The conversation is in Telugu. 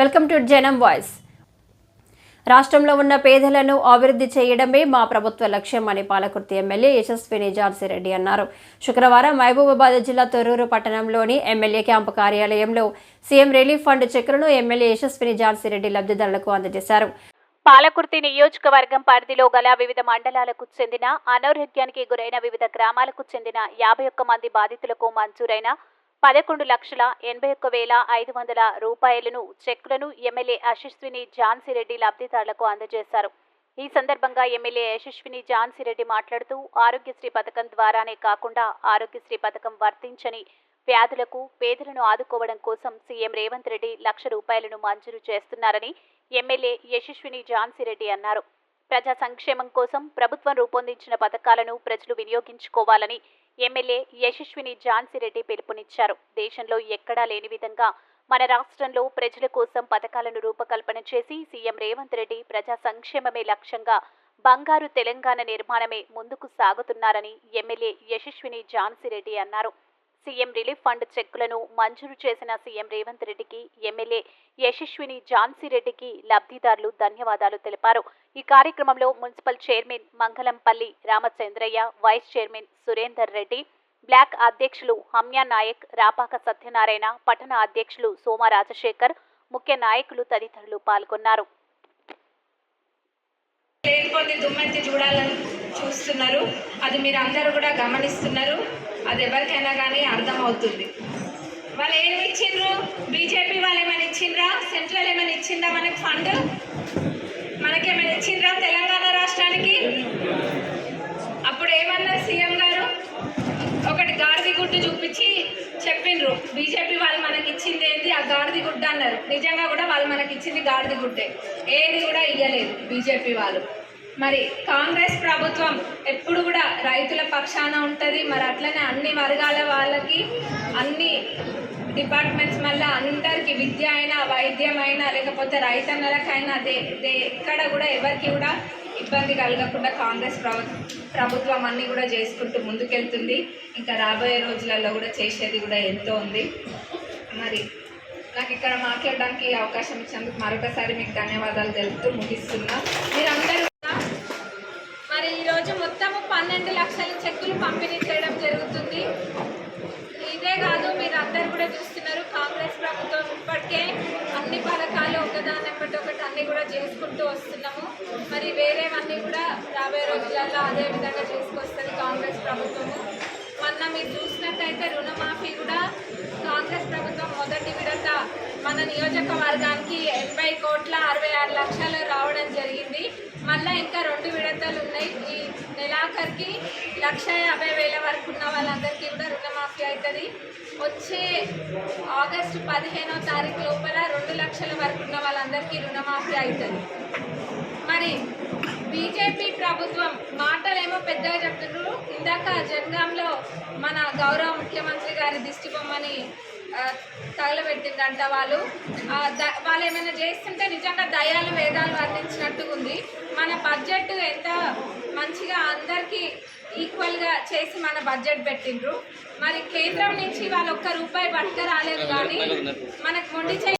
వెల్కమ్ టు జనం వాయిస్. రాష్ట్రంలో ఉన్న పేదలను అభివృద్ధి చేయడమే మా ప్రభుత్వ లక్ష్యం అని పాలకుర్తి ఎమ్మెల్యే యశస్విని జాన్సిరెడ్డి అన్నారు. శుక్రవారం మహబూబాబాద్ జిల్లా తొర్రూరు పట్టణంలోని ఎమ్మెల్యే క్యాంపు కార్యాలయంలో సీఎం రిలీఫ్ ఫండ్ చెక్కులను ఎమ్మెల్యే యశస్విని జాన్సిరెడ్డి లబ్ధిదారులకు అందజేశారు. పాలకుర్తి నియోజకవర్గం పరిధిలో గల వివిధ మండలాలకు చెందిన అనారోగ్యానికి గురైన వివిధ గ్రామాలకు చెందిన యాభై ఒక్క మంది బాధితులకు మంజూరైన పదకొండు లక్షల ఎనభై ఒక్క వేల ఐదు వందల రూపాయలను చెక్కులను ఎమ్మెల్యే యశస్విని ఝాన్సీరెడ్డి లబ్ధిదారులకు అందజేశారు. ఈ సందర్భంగా ఎమ్మెల్యే యశస్విని ఝాన్సీరెడ్డి మాట్లాడుతూ ఆరోగ్యశ్రీ పథకం ద్వారానే కాకుండా ఆరోగ్యశ్రీ పథకం వర్తించని వ్యాధులకు పేదలను ఆదుకోవడం కోసం సీఎం రేవంత్ రెడ్డి లక్ష రూపాయలను మంజూరు చేస్తున్నారని ఎమ్మెల్యే యశస్విని ఝాన్సీరెడ్డి అన్నారు. ప్రజా సంక్షేమం కోసం ప్రభుత్వం రూపొందించిన పథకాలను ప్రజలు వినియోగించుకోవాలని ఎమ్మెల్యే యశస్విని ఝాన్సీరెడ్డి పిలుపునిచ్చారు. దేశంలో ఎక్కడా లేని విధంగా మన రాష్ట్రంలో ప్రజల కోసం పథకాలను రూపకల్పన చేసి సీఎం రేవంత్ రెడ్డి ప్రజా సంక్షేమమే లక్ష్యంగా బంగారు తెలంగాణ నిర్మాణమే ముందుకు సాగుతున్నారని ఎమ్మెల్యే యశస్విని ఝాన్సీరెడ్డి అన్నారు. సీఎం రిలీఫ్ ఫండ్ చెక్కులను మంజూరు చేసిన సీఎం రేవంత్ రెడ్డికి ఎమ్మెల్యే యశస్విని ఝాన్సీరెడ్డికి లబ్ధిదారులు ధన్యవాదాలు తెలిపారు. ఈ కార్యక్రమంలో municipal chairman Mangalampalli Ramachandraiah vice chairman Surender Reddy block అధ్యక్షులు హమ్యా నాయక్ రాపాక సత్యనారాయణ పట్టణ అధ్యక్షులు సోమ రాజశేఖర్ ముఖ్య నాయకులు తదితరులు పాల్గొన్నారు. లేనిపోతే దుమ్మెత్తి చూడాలని చూస్తున్నారు. అది మీరు అందరూ కూడా గమనిస్తున్నారు. అది ఎవరికైనా కానీ అర్థమవుతుంది. వాళ్ళు ఏమి ఇచ్చిండ్రు? బీజేపీ వాళ్ళు ఏమైనా ఇచ్చిండ్రా? సెంట్రల్ ఏమైనా ఇచ్చిందా మనకి ఫండ్? మనకేమైనా ఇచ్చిండ్రా తెలంగాణ రాష్ట్రానికి అప్పుడు ఏమన్నారు సీఎం గారు ఒకటి గాడిది గుడ్డు చూపించి చెప్పిండ్రు బీజేపీ వాళ్ళు మనకి ఇచ్చింది ఏంటి ఆ గాడిది గుడ్డ అన్నారు. నిజంగా కూడా వాళ్ళు మనకి ఇచ్చింది గాడిది గుడ్డే. ఏది కూడా ఇయ్యలేదు బీజేపీ వాళ్ళు. మరి కాంగ్రెస్ ప్రభుత్వం ఎప్పుడు కూడా రైతుల పక్షాన ఉంటుంది. మరి అట్లనే అన్ని వర్గాల వాళ్ళకి అన్ని డిపార్ట్మెంట్స్ మళ్ళీ అందరికీ విద్య అయినా వైద్యం అయినా లేకపోతే రైతన్నలకైనా అదే దే ఎక్కడ కూడా ఎవరికి కూడా ఇబ్బంది కలగకుండా కాంగ్రెస్ ప్రభుత్వం అన్నీ కూడా చేసుకుంటూ ముందుకెళ్తుంది. ఇంకా రాబోయే రోజులలో కూడా చేసేది కూడా ఎంతో ఉంది. మరి నాకు ఇక్కడ మాట్లాడడానికి అవకాశం ఇచ్చినందుకు మరొకసారి మీకు ధన్యవాదాలు తెలుపుతూ ముగిస్తున్నా. మీరందరూ కూడా మరి ఈరోజు మొత్తము పన్నెండు లక్షల చెక్కులు పంపిణీ చేయడం జరుగుతుంది. ఇదే కాదు మీరు అందరు కూడా చూస్తున్నారు కాంగ్రెస్ ప్రభుత్వం ఇప్పటికే అన్ని పథకాలు ఒకదాని ఒకటి అన్ని కూడా చేసుకుంటూ వస్తున్నాము. మరి వేరేవన్నీ కూడా రాబోయే రోజులలో అదే విధంగా చేసుకొస్తుంది కాంగ్రెస్ ప్రభుత్వము. మొన్న మీరు చూసినట్టయితే రుణమాఫీ కూడా కాంగ్రెస్ ప్రభుత్వం మొదటి విడత మన నియోజకవర్గానికి ఎనభై కోట్ల అరవై ఆరు లక్షలు రావడం జరిగింది. మళ్ళీ ఇంకా రెండు విడతలు ఉన్నాయి. ఈ నెలాఖరికి లక్ష యాభై వేల వరకు ఉన్న వాళ్ళందరికీ కూడా రుణమాఫీ అవుతుంది వచ్చే ఆగస్టు పదిహేనో తారీఖు లోపల రెండు లక్షల వరకు ఉన్న వాళ్ళందరికీ రుణమాఫీ అవుతుంది మరి బీజేపీ ప్రభుత్వం మాటలేమో పెద్దగా చెప్తున్నారు. ఇందాక జనగాంలో మన గౌరవ ముఖ్యమంత్రి గారి దిష్టి బొమ్మని తగలబెట్టిందంట వాళ్ళు. వాళ్ళు ఏమైనా చేస్తుంటే నిజంగా దయాలు వేదాలు వర్ణించినట్టుగా ఉంది మన బడ్జెట్ ఎంత మంచిగా అందరికీ ఈక్వల్గా చేసి మన బడ్జెట్ పెట్టిండ్రు. మరి కేంద్రం నుంచి వాళ్ళు ఒక్క రూపాయి పట్టుక రాలేదు కానీ మనకు మొండి